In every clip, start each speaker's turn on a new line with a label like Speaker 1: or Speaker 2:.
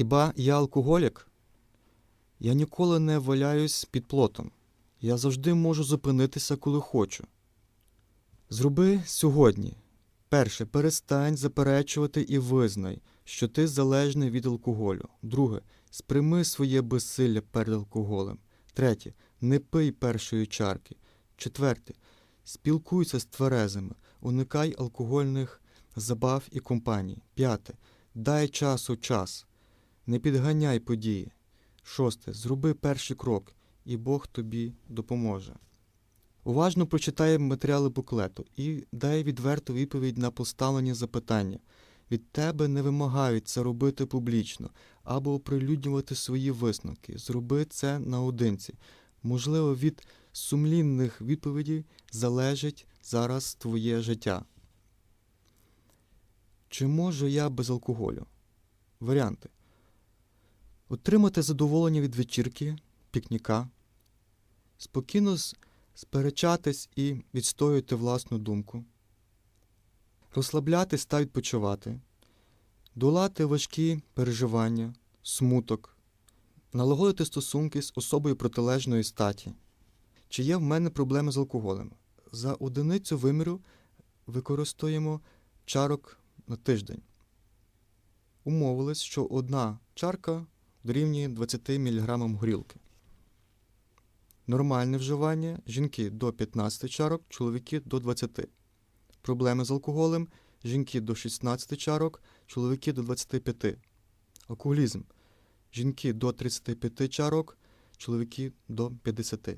Speaker 1: Хіба я алкоголік? Я ніколи не валяюсь під плотом. Я завжди можу зупинитися, коли хочу. Зроби сьогодні. Перше, перестань заперечувати і визнай, що ти залежний від алкоголю. Друге, сприйми своє безсилля перед алкоголем. Третє, не пий першої чарки. Четверте, спілкуйся з тверезими, уникай алкогольних забав і компаній. П'яте, дай часу час. Не підганяй події. Шосте. Зроби перший крок, і Бог тобі допоможе. Уважно прочитай матеріали буклету і дай відверту відповідь на поставлені запитання. Від тебе не вимагають це робити публічно або оприлюднювати свої висновки. Зроби це наодинці. Можливо, від сумлінних відповідей залежить зараз твоє життя. Чи можу я без алкоголю? Варіанти. Отримати задоволення від вечірки, пікніка, спокійно сперечатись і відстоювати власну думку, розслаблятись та відпочивати, долати важкі переживання, смуток, налагодити стосунки з особою протилежної статі. Чи є в мене проблеми з алкоголем? За одиницю виміру використовуємо чарок на тиждень. Умовились, що одна чарка дорівнює 20 мг горілки. Нормальне вживання жінки до 15 чарок, чоловіки до 20. Проблеми з алкоголем жінки до 16 чарок, чоловіки до 25. Алкоголізм жінки до 35 чарок, чоловіки до 50.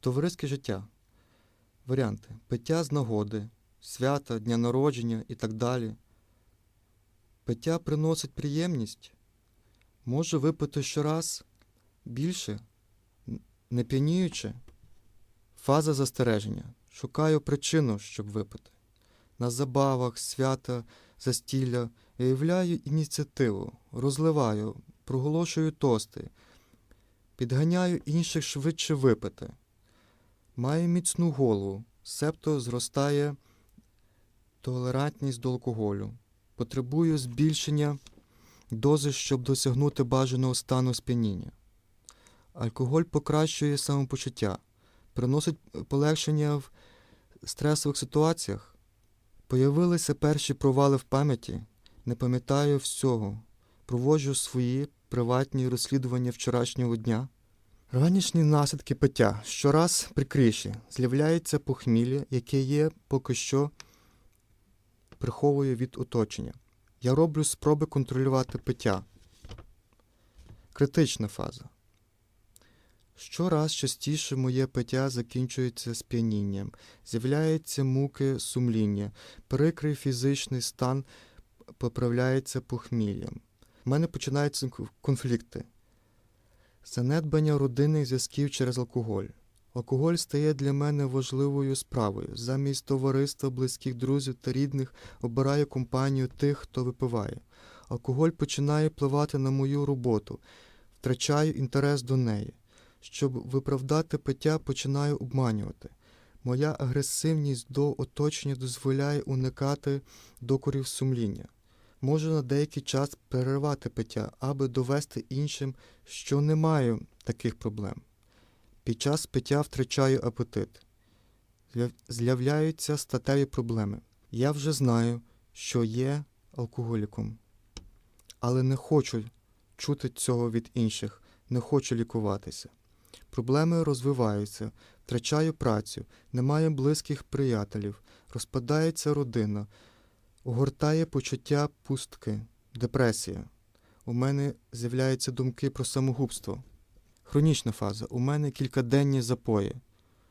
Speaker 1: Товариське життя. Варіанти: пиття з нагоди, свята, дня народження і так далі. Пиття приносить приємність. Може випити щораз більше, не п'яніючи. Фаза застереження. Шукаю причину, щоб випити. На забавах, свята, застілля виявляю ініціативу, розливаю, проголошую тости, підганяю інших швидше випити. Маю міцну голову, себто зростає толерантність до алкоголю. Потребую збільшення дози, щоб досягнути бажаного стану сп'яніння. Алкоголь покращує самопочуття, приносить полегшення в стресових ситуаціях. Появилися перші провали в пам'яті, не пам'ятаю всього, проводжу свої приватні розслідування вчорашнього дня. Ранішні наслідки пиття щораз прикріші, з'являється похмілля, яке є поки що приховує від оточення. Я роблю спроби контролювати пиття. Критична фаза. Щораз частіше моє пиття закінчується сп'янінням, з'являються муки сумління, прикрий фізичний стан поправляється похміллям. У мене починаються конфлікти. Занедбання родинних зв'язків через алкоголь. Алкоголь стає для мене важливою справою. Замість товариства, близьких друзів та рідних обираю компанію тих, хто випиває. Алкоголь починає впливати на мою роботу, втрачаю інтерес до неї. Щоб виправдати пиття, починаю обманювати. Моя агресивність до оточення дозволяє уникати докорів сумління. Можу на деякий час перервати пиття, аби довести іншим, що не маю таких проблем. Під час пиття втрачаю апетит. З'являються статеві проблеми. Я вже знаю, що є алкоголіком, але не хочу чути цього від інших, не хочу лікуватися. Проблеми розвиваються, втрачаю працю, не маю близьких приятелів, розпадається родина, огортає почуття пустки, депресія. У мене з'являються думки про самогубство. Хронічна фаза. У мене кількаденні запої.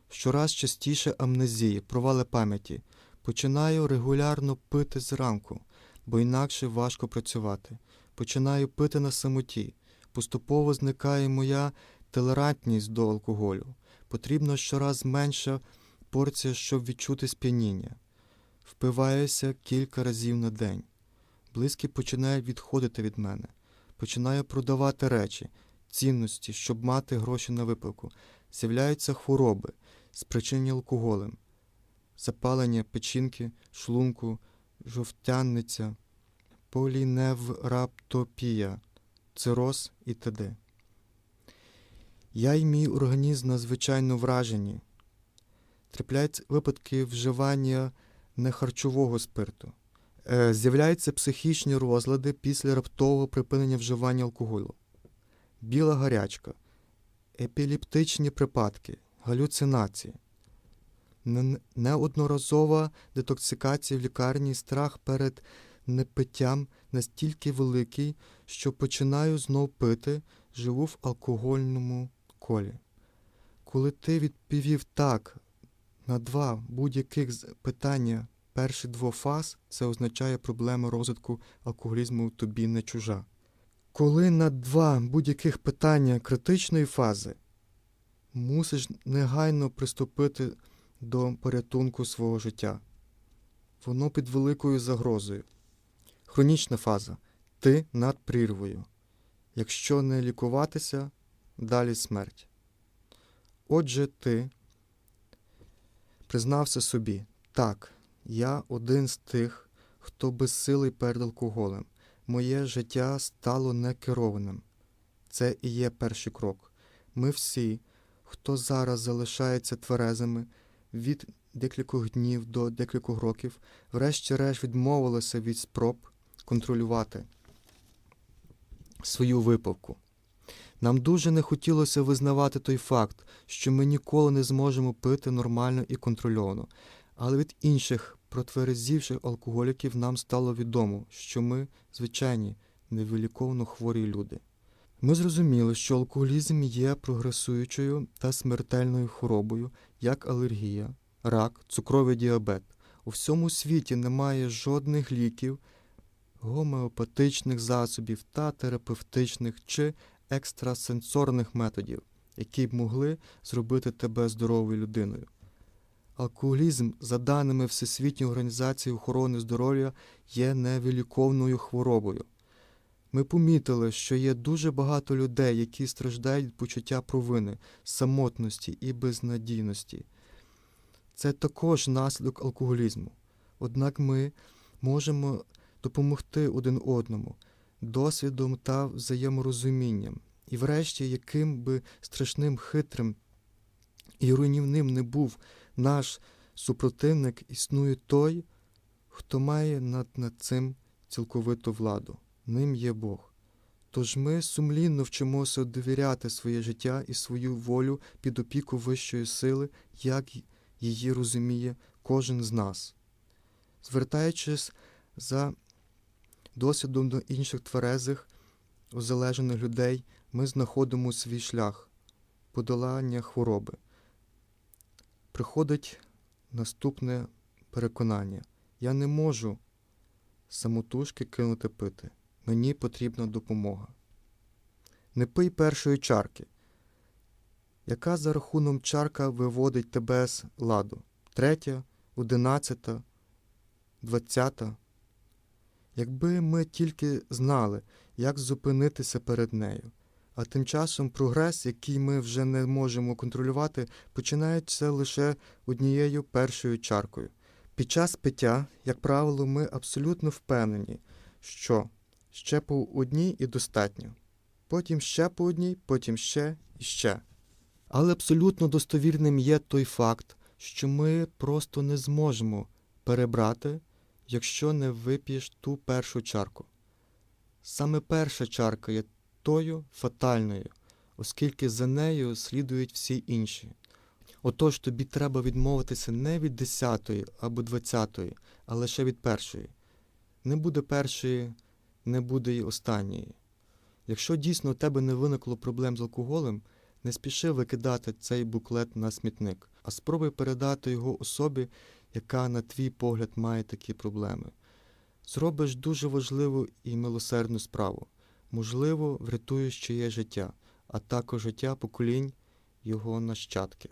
Speaker 1: Щораз частіше амнезії, провали пам'яті. Починаю регулярно пити зранку, бо інакше важко працювати. Починаю пити на самоті. Поступово зникає моя толерантність до алкоголю. Потрібно щораз менша порція, щоб відчути сп'яніння. Впиваюся кілька разів на день. Близькі починають відходити від мене. Починаю продавати речі, цінності, щоб мати гроші на випивку. З'являються хвороби, спричинені алкоголем, запалення печінки, шлунку, жовтянниця, поліневраптопія, цироз і т.д. Я і мій організм надзвичайно вражені. Трапляються випадки вживання нехарчового спирту. Е, З'являються психічні розлади після раптового припинення вживання алкоголю, біла гарячка, епілептичні припадки, галюцинації, неодноразова детоксикація в лікарні, страх перед непиттям настільки великий, що починаю знов пити, живу в алкогольному колі. Коли ти відповів так на два будь-яких питання перші двох фаз, це означає проблема розвитку алкоголізму тобі не чужа. Коли на два будь-яких питання критичної фази мусиш негайно приступити до порятунку свого життя. Воно під великою загрозою. Хронічна фаза. Ти над прірвою. Якщо не лікуватися, далі смерть. Отже, ти признався собі, так, я один з тих, хто безсилий перед алкоголем. Моє життя стало некерованим. Це і є перший крок. Ми всі, хто зараз залишається тверезими від декількох днів до декількох років, врешті-решт відмовилися від спроб контролювати свою випивку. Нам дуже не хотілося визнавати той факт, що ми ніколи не зможемо пити нормально і контрольовано, але від інших протверезівших алкоголіків нам стало відомо, що ми звичайні невиліковно хворі люди. Ми зрозуміли, що алкоголізм є прогресуючою та смертельною хворобою, як алергія, рак, цукровий діабет. У всьому світі немає жодних ліків, гомеопатичних засобів та терапевтичних чи екстрасенсорних методів, які б могли зробити тебе здоровою людиною. Алкоголізм, за даними Всесвітньої організації охорони здоров'я, є невиліковною хворобою. Ми помітили, що є дуже багато людей, які страждають від почуття провини, самотності і безнадійності. Це також наслідок алкоголізму. Однак ми можемо допомогти один одному досвідом та взаєморозумінням. І врешті, яким би страшним, хитрим і руйнівним не був наш супротивник, існує той, хто має над, над цим цілковиту владу. Ним є Бог. Тож ми сумлінно вчимося довіряти своє життя і свою волю під опіку вищої сили, як її розуміє кожен з нас. Звертаючись за досвідом до інших тверезих, озалежених людей, ми знаходимо свій шлях подолання хвороби. Приходить наступне переконання: я не можу самотужки кинути пити. Мені потрібна допомога. Не пий першої чарки. Яка за рахуном чарка виводить тебе з ладу? Третя, одинадцята, двадцята. Якби ми тільки знали, як зупинитися перед нею. А тим часом прогрес, який ми вже не можемо контролювати, починається лише однією першою чаркою. Під час пиття, як правило, ми абсолютно впевнені, що ще по одній і достатньо. Потім ще по одній, потім ще і ще. Але абсолютно достовірним є той факт, що ми просто не зможемо перебрати, якщо не вип'єш ту першу чарку. Саме перша чарка є тою фатальною, оскільки за нею слідують всі інші. Отож тобі треба відмовитися не від десятої або двадцятої, а лише від першої. Не буде першої, не буде й останньої. Якщо дійсно у тебе не виникло проблем з алкоголем, не спіши викидати цей буклет на смітник, а спробуй передати його особі, яка, на твій погляд, має такі проблеми. Зробиш дуже важливу і милосердну справу. Можливо, врятуєш чиє життя, а також життя поколінь його нащадків.